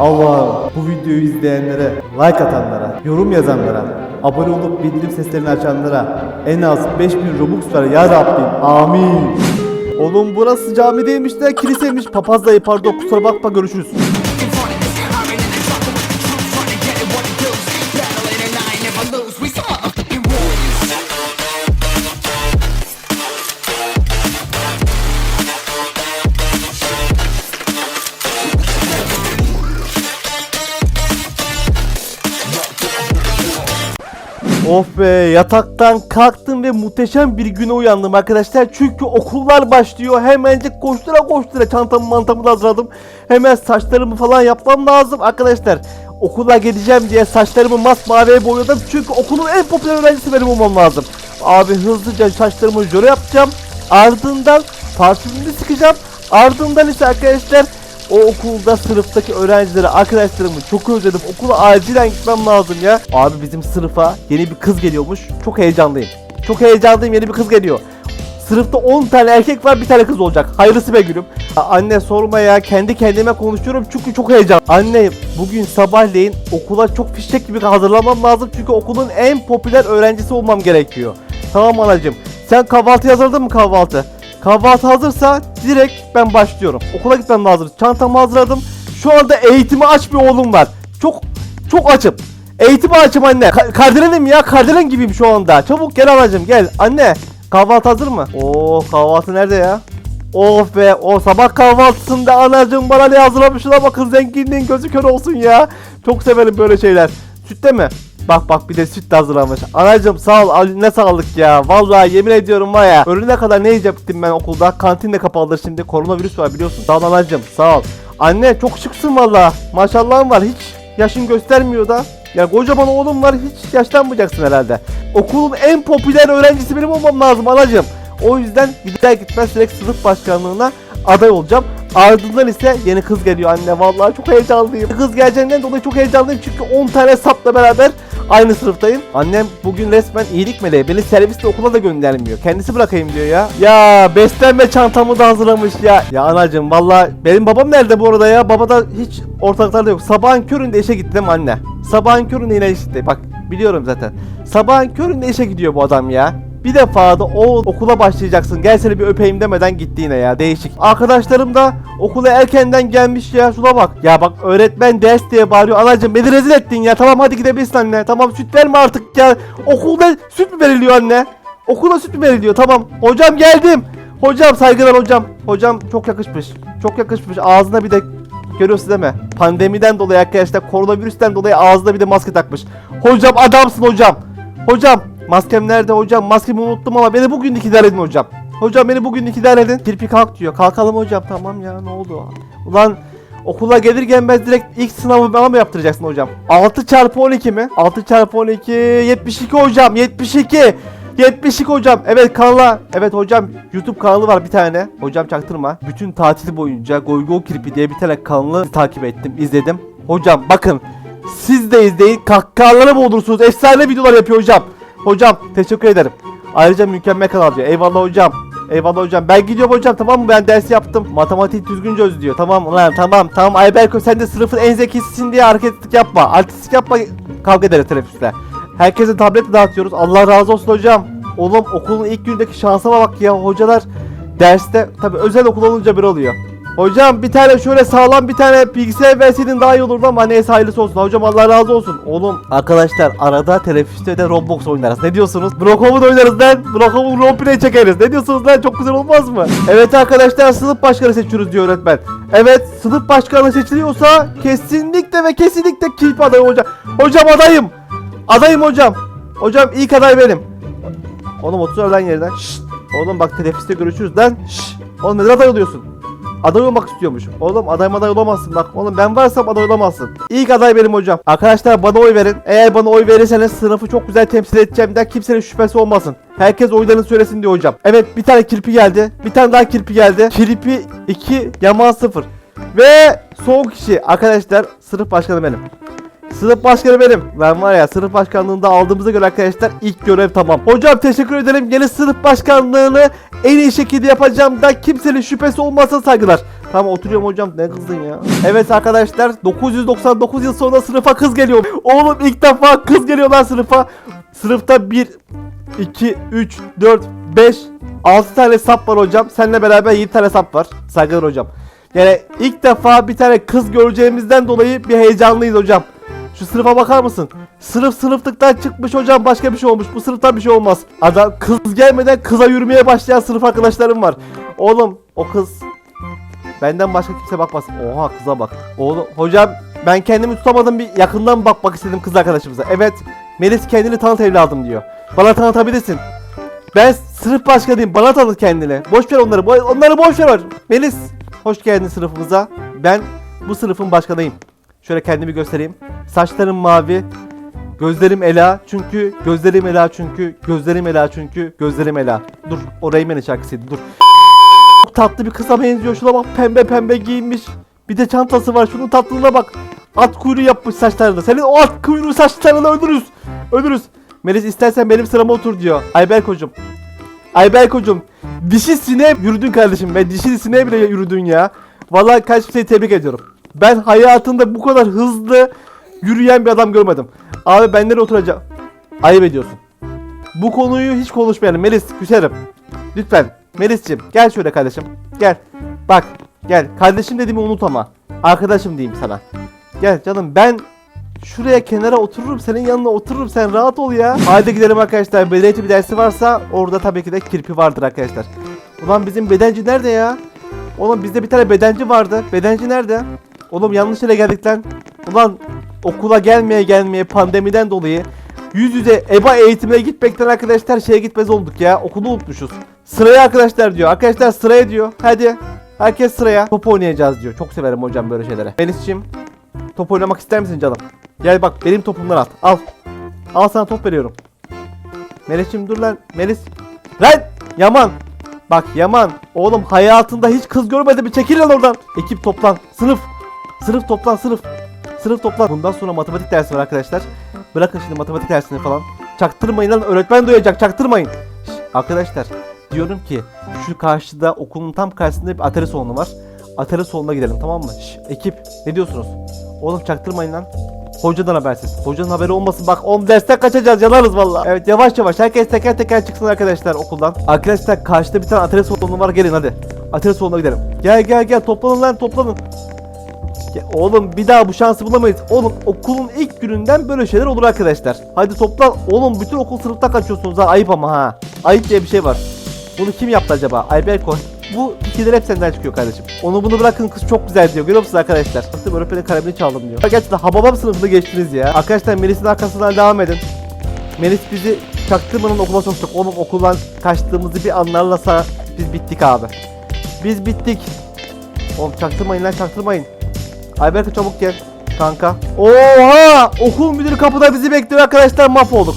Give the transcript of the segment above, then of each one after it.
Allah'ım bu videoyu izleyenlere, like atanlara, yorum yazanlara, abone olup bildirim seslerini açanlara en az 5000 Robux ver ya Rabbim. Amin. Oğlum burası cami değilmiş de kiliseymiş. Papaz dayı pardon kusura bakma görüşürüz. Of be yataktan kalktım ve muhteşem bir güne uyandım arkadaşlar. Çünkü okullar başlıyor. Hemencik koştura koştura çantamı mantamı da hazırladım. Hemen saçlarımı falan yapmam lazım arkadaşlar. Okula gideceğim diye saçlarımı masmaviye boyadım. Çünkü okulun en popüler öğrencisi benim olmam lazım. Abi hızlıca saçlarımı jöle yapacağım. Ardından parfümümü sıkacağım. Ardından ise arkadaşlar o okulda sınıftaki öğrencileri, arkadaşlarımı çok özledim. Okula acilen gitmem lazım ya. Abi bizim sınıfa yeni bir kız geliyormuş. Çok heyecanlıyım. Çok heyecanlıyım yeni bir kız geliyor. Sınıfta 10 tane erkek var bir tane kız olacak. Hayırlısı be gülüm. Anne sorma ya kendi kendime konuşuyorum çünkü çok heyecan. Anne bugün sabahleyin okula çok fişek gibi hazırlamam lazım çünkü okulun en popüler öğrencisi olmam gerekiyor. Tamam anacığım. Sen kahvaltı hazırladın mı kahvaltı? Kahvaltı hazırsa direkt ben başlıyorum. Okula gitmem lazım. Çantamı hazırladım. Şu anda eğitimi aç bir oğlum var. Çok çok açım. Eğitimi açım anne. Ka- kardelenim ya. Kardelen gibiyim şu anda. Çabuk gel anacığım gel. Anne kahvaltı hazır mı? Oo kahvaltı nerede ya? Of be o sabah kahvaltısında anacığım bana ne hazırlamışsın ama kız zenginliğin gözü kör olsun ya. Çok severim böyle şeyler. Sütte mi? Bak bak bir de süt de hazırlamış. Anacım sağ ol ne sağlık ya. Vallahi yemin ediyorum var ya. Öğlene kadar ne yiyecektim ben okulda. Kantin de kapalıdır şimdi. Koronavirüs var biliyorsun. Sağ ol anacım sağ ol. Anne çok şıksın valla. Maşallahın var hiç yaşın göstermiyor da. Ya kocaman oğlum var hiç yaşlanmayacaksın herhalde. Okulun en popüler öğrencisi benim olmam lazım anacım. O yüzden gider gitmez direkt sınıf başkanlığına aday olacağım. Ardından ise yeni kız geliyor anne. Vallahi çok heyecanlıyım. Kız geleceğinden dolayı çok heyecanlıyım çünkü 10 tane sapla beraber aynı sınıftayım. Annem bugün resmen iyilik meleği. Beni servisle okula da göndermiyor. Kendisi bırakayım diyor ya. Ya beslenme çantamı da hazırlamış ya. Ya anacığım vallahi benim babam nerede bu arada ya? Baba da hiç ortalıklarda yok. Sabahın köründe işe gittim anne. Sabahın köründe yine işte. Bak biliyorum zaten. Sabahın köründe işe gidiyor bu adam ya. Bir defa da o okula başlayacaksın. Gel seni bir öpeyim demeden gitti yine ya. Değişik. Arkadaşlarım da okula erkenden gelmiş ya. Şuna bak. Ya bak öğretmen ders diye bağırıyor. Anacığım beni rezil ettin ya. Tamam hadi gidebilirsin anne. Tamam süt verme artık ya. Okulda süt mü veriliyor anne? Okulda süt mü veriliyor? Tamam. Hocam geldim. Hocam saygılar hocam. Hocam çok yakışmış. Çok yakışmış. Ağzına bir de Görüyorsun değil mi? Pandemiden dolayı arkadaşlar koronavirüsten dolayı ağzına bir de maske takmış. Hocam adamsın hocam. Hocam maskem nerede hocam? Maskemi unuttum ama beni bugün idare edin hocam. Hocam beni bugün idare edin. Kirpi kalk diyor. Kalkalım hocam tamam ya ne oldu? Ulan okula gelir gelmez direkt ilk sınavı bana mı yaptıracaksın hocam? 6 çarpı 12 mi? 6 çarpı 12 72 hocam 72. 72 hocam. Evet kanala. Evet hocam YouTube kanalı var bir tane. Hocam çaktırma. Bütün tatil boyunca Goygo Kirpi diye bir tane kanalı takip ettim, izledim. Hocam bakın siz de izleyin. Kahkahalara boğulursunuz. Efsane videolar yapıyor hocam. Hocam teşekkür ederim. Ayrıca mükemmel kanal diyor. Eyvallah hocam. Eyvallah hocam. Ben gidiyorum hocam tamam mı? Ben ders yaptım. Matematik düzgün çöz diyor. Tamam ulan tamam tamam. Ayberko sen de sınıfın en zekisisin diye hareketlik yapma. Artistik yapma. Kavga ederiz teneffüste. Herkese tablet dağıtıyoruz. Allah razı olsun hocam. Oğlum okulun ilk gündeki şansıma bak ya. Hocalar derste tabi özel okul olunca bir oluyor. Hocam bir tane şöyle sağlam bir tane bilgisayar verseydin daha iyi olurdu ama neyse hayırlısı olsun. Hocam Allah razı olsun. Oğlum arkadaşlar arada teneffüste de Roblox oynarız. Ne diyorsunuz? Brokov'u da oynarız lan. Brokov'u roleplay çekeriz. Ne diyorsunuz lan? Çok güzel olmaz mı? Evet arkadaşlar sınıf başkanı seçiyoruz diyor öğretmen. Evet sınıf başkanı seçiliyorsa kesinlikle ve kesinlikle kilip adayı hocam. Hocam adayım. Adayım hocam. Hocam ilk aday benim. Oğlum otur lan yerden. Şşt. Oğlum bak teneffüste görüşürüz lan. Şşt. Oğlum neden aday oluyorsun? Aday olmak istiyormuş. Oğlum aday aday olamazsın bak. Oğlum ben varsam aday olamazsın. İlk aday benim hocam. Arkadaşlar bana oy verin. Eğer bana oy verirseniz sınıfı çok güzel temsil edeceğimden kimsenin şüphesi olmasın. Herkes oylarını söylesin diyor hocam. Evet bir tane kirpi geldi. Bir tane daha kirpi geldi. Kirpi 2 Yaman 0. Ve son kişi arkadaşlar sınıf başkanı benim. Sınıf başkanı benim. Ben var ya sınıf başkanlığında aldığımıza göre arkadaşlar ilk görev tamam. Hocam teşekkür ederim. Yeni sınıf başkanlığını en iyi şekilde yapacağım da kimsenin şüphesi olmasın saygılar. Tamam oturuyorum hocam ne kızdın ya. Evet arkadaşlar 999 yıl sonra sınıfa kız geliyor. Oğlum ilk defa kız geliyor lan sınıfa. Sınıfta 1, 2, 3, 4, 5, 6 tane sap var hocam. Seninle beraber 7 tane sap var. Saygılar hocam. Yani ilk defa bir tane kız göreceğimizden dolayı bir heyecanlıyız hocam. Şu sınıfa bakar mısın? Sınıf sınıflıktan çıkmış hocam başka bir şey olmuş. Bu sınıftan bir şey olmaz. Adam kız gelmeden kıza yürümeye başlayan sınıf arkadaşlarım var. Oğlum o kız benden başka kimse bakmaz. Oha kıza bak. Oğlum hocam ben kendimi tutamadım bir yakından bakmak istedim kız arkadaşımıza. Evet Melis kendini tanıt evladım diyor. Bana tanıtabilirsin. Ben sınıf başkanıyım. Bana tanıt kendini. Boş ver onları. bo- Onları boş ver. Melis hoş geldin sınıfımıza. Ben bu sınıfın başkanıyım. Şöyle kendimi göstereyim. Saçlarım mavi. Gözlerim ela çünkü gözlerim ela çünkü gözlerim ela çünkü gözlerim ela. Dur o Rayman'ın şarkısıydı dur. Çok tatlı bir kıza benziyor. Şuna bak pembe pembe giyinmiş. Bir de çantası var. Şunun tatlılığına bak. At kuyruğu yapmış saçlarını. Senin o at kuyruğu saçlarını öldürürüz. Öldürürüz. Melis istersen benim sırama otur diyor. Ayberk hocam. Ayberk hocam. Dişi sineğe yürüdün kardeşim. Ben dişi sineğe bile yürüdün ya. Vallahi kaç seni tebrik ediyorum. Ben hayatımda bu kadar hızlı yürüyen bir adam görmedim. Abi ben nereye oturacağım? Ayıp ediyorsun. Bu konuyu hiç konuşmayalım. Melis küserim. Lütfen. Melis'ciğim gel şöyle kardeşim. Gel. Bak gel. Kardeşim dediğimi unut ama. Arkadaşım diyeyim sana. Gel canım ben şuraya kenara otururum. Senin yanına otururum. Sen rahat ol ya. Haydi gidelim arkadaşlar. Beden eğitimi dersi varsa orada tabii ki de kirpi vardır arkadaşlar. Ulan bizim bedenci nerede ya? Oğlum bizde bir tane bedenci vardı. Bedenci nerede? Oğlum yanlış yere geldik lan. Ulan okula gelmeye gelmeye pandemiden dolayı yüz yüze EBA eğitimine gitmekten arkadaşlar şeye gitmez olduk ya. Okulu unutmuşuz. Sıraya arkadaşlar diyor. Arkadaşlar sıraya diyor. Hadi. Herkes sıraya. Top oynayacağız diyor. Çok severim hocam böyle şeylere. Melis'ciğim top oynamak ister misin canım? Gel bak benim topumdan at. Al. Al sana top veriyorum. Melis'ciğim dur lan. Melis. Lan! Yaman. Bak Yaman. Oğlum hayatında hiç kız görmedi mi? Çekil lan oradan. Ekip toplan. Sınıf. Sınıf toplan sınıf. Sınıf toplan. Bundan sonra matematik dersi var arkadaşlar. Bırakın şimdi matematik dersini falan. Çaktırmayın lan öğretmen duyacak çaktırmayın. Şş, arkadaşlar diyorum ki şu karşıda okulun tam karşısında bir atari salonu var. Atari salonuna gidelim tamam mı? Şş, ekip ne diyorsunuz? Oğlum çaktırmayın lan. Hocadan habersiz. Hocanın haberi olmasın bak 10 dersten kaçacağız yanarız valla. Evet yavaş yavaş herkes teker teker çıksın arkadaşlar okuldan. Arkadaşlar karşıda bir tane atari salonu var gelin hadi. Atari salonuna gidelim. Gel gel gel toplanın lan toplanın. Ya oğlum bir daha bu şansı bulamayız. Oğlum okulun ilk gününden böyle şeyler olur arkadaşlar. Hadi toplan. Oğlum bütün okul sınıfta kaçıyorsunuz ha. Ayıp ama ha. Ayıp diye bir şey var. Bunu kim yaptı acaba? Ayberk o. Bu fikirler hep senden çıkıyor kardeşim. Onu bunu bırakın kız çok güzel diyor. Görüyor musunuz arkadaşlar? Baktım öğretmenin kalemini çaldım diyor. Gerçekten hababam sınıfını geçtiniz ya. Arkadaşlar Melis'in arkasından devam edin. Melis bizi çaktırmadan okula soktuk. Oğlum okuldan kaçtığımızı bir anlarlasa biz bittik abi. Biz bittik. Oğlum çaktırmayın lan çaktırmayın. Ayberk çabuk gel kanka. Oha! Okul müdürü kapıda bizi bekliyor arkadaşlar mahvolduk.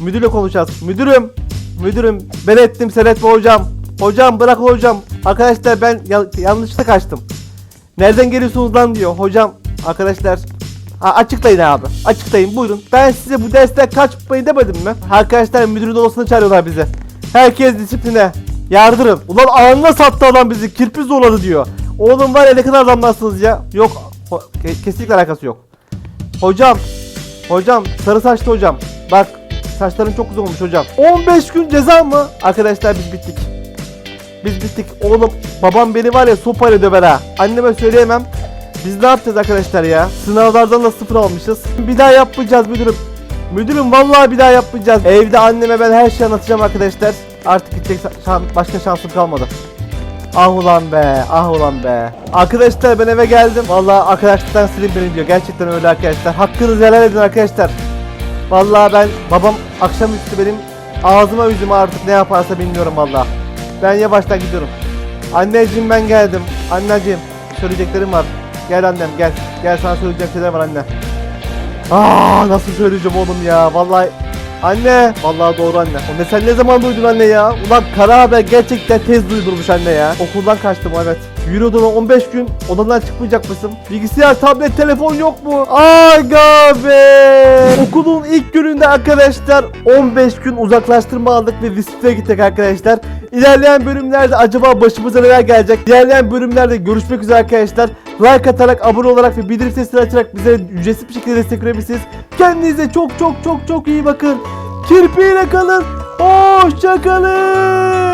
Müdürle konuşacağız. Müdürüm. Müdürüm ben ettim sen etme hocam. Hocam bırak hocam. Arkadaşlar ben ya- yanlışlıkla kaçtım. Nereden geliyorsunuz lan diyor. Hocam arkadaşlar Ha, açıklayın abi. Açıklayın buyurun. Ben size bu derste kaçmayın demedim mi? Arkadaşlar müdürün odasına çağırıyorlar bizi. Herkes disipline. Yardırın. Ulan anında sattı adam bizi. Kirpi zorladı diyor. Oğlum var ya ne kadar adamlarsınız ya. Yok. kesinlikle alakası yok. Hocam. Hocam. Sarı saçlı hocam. Bak. Saçların çok güzel olmuş hocam. 15 gün ceza mı? Arkadaşlar biz bittik. Biz bittik. Oğlum babam beni var ya sopayla döver ha. Anneme söyleyemem. Biz ne yapacağız arkadaşlar ya? Sınavlardan da sıfır almışız. Bir daha yapmayacağız müdürüm. Müdürüm vallahi bir daha yapmayacağız. Evde anneme ben her şeyi anlatacağım arkadaşlar. Artık gidecek şan- başka şansım kalmadı. Ah ulan be, ah ulan be. Arkadaşlar ben eve geldim. Vallahi arkadaşlıktan silin beni diyor. Gerçekten öyle arkadaşlar. Hakkınızı helal edin arkadaşlar. Vallahi ben babam akşamüstü benim ağzıma yüzüme artık ne yaparsa bilmiyorum vallahi. Ben yavaştan gidiyorum. Anneciğim ben geldim. Anneciğim söyleyeceklerim var. Gel annem gel. Gel sana söyleyecek şeyler var anne. Aa nasıl söyleyeceğim oğlum ya. Vallahi anne. Vallahi doğru anne. Anne sen ne zaman duydun anne ya? Ulan kara haber gerçekten tez duydurmuş anne ya. Okuldan kaçtım evet. Odana 15 gün odandan çıkmayacak mısın? Bilgisayar, tablet, telefon yok mu? Aga be! Okulun ilk gününde arkadaşlar 15 gün uzaklaştırma aldık ve disipline gittik arkadaşlar. İlerleyen bölümlerde acaba başımıza neler gelecek? İlerleyen bölümlerde görüşmek üzere arkadaşlar. Like atarak, abone olarak ve bildirim sesini açarak bize ücretsiz bir şekilde destek verebilirsiniz. Kendinize çok çok çok çok iyi bakın. Kirpiyle kalın. Hoşça kalın.